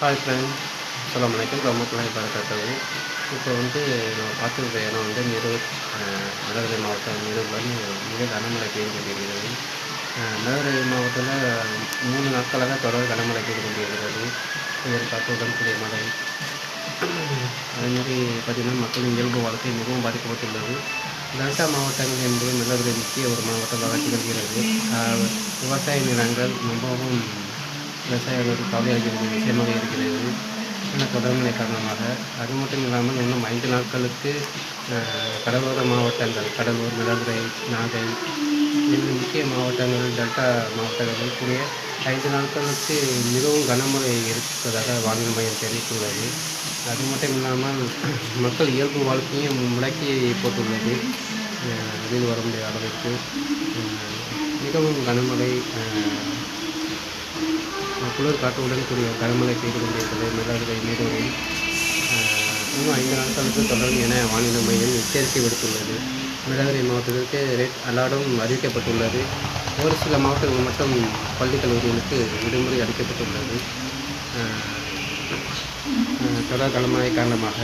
Hi friends அஸ்ஸலாமு அலைக்கும் ரஹ்மத்துல்லாஹி வரகாத்துஹு இப்போ வந்து நான் பார்த்துருக்க இடம் வந்து நிரூர் மதுரை மாவட்டம் நிரூரில் மிக கனமழை பெய்து கொண்டிருக்கிறது. மதுரை மாவட்டத்தில் மூணு நாட்களாக தொடர் கனமழை பெய்து கொண்டிருக்கிறது. புயல் காற்றுடன் கூடிய மழை. அதேமாதிரி பார்த்திங்கன்னா மக்களின் இயல்பு வாழ்க்கை மிகவும் பாதிக்கப்பட்டுள்ளது. டெல்டா மாவட்டங்கள் என்பது மிளகுரை முக்கிய ஒரு மாவட்டமாக திகழ்கிறது. அஹ் விவசாய நிலங்கள் மிகவும் விவசாயிகளுக்கு கவலையாக விஷயமாக இருக்கிறது. இந்த தொடர்நிலை காரணமாக அது மட்டும் இல்லாமல் இன்னும் ஐந்து நாட்களுக்கு கடலோர மாவட்டங்கள் கடலூர் மிளகுரை நாகை இன்னும் முக்கிய மாவட்டங்கள் டெல்டா மாவட்டங்களில் கூடிய ஐந்து நாட்களுக்கு மிகவும் கனமழை இருப்பதாக வானிலை மையம் தெரிவித்துள்ளது. அது மட்டும் இல்லாமல் மக்கள் இயல்பு வாழ்க்கையும் முடக்கி போட்டுள்ளது. வெளியில் வர முடியாத அளவிற்கு மிகவும் கனமழை குளிர் காற்றுடன் கூடிய கனமழை பெய்து கொண்டிருக்கிறது மிளகுரை நீரூரில் இன்னும் ஐந்து நாட்களுக்கு தொடரும் என வானிலை மையம் எச்சரிக்கை விடுத்துள்ளது. மிளகுரை மாவட்டத்திற்கு ரெட் அலார்டும் அறிவிக்கப்பட்டுள்ளது. ஒரு சில மாவட்டங்கள் மட்டும் பள்ளி கல்லூரிகளுக்கு விடுமுறை அளிக்கப்பட்டுள்ளது. தொடர் கனமழை காரணமாக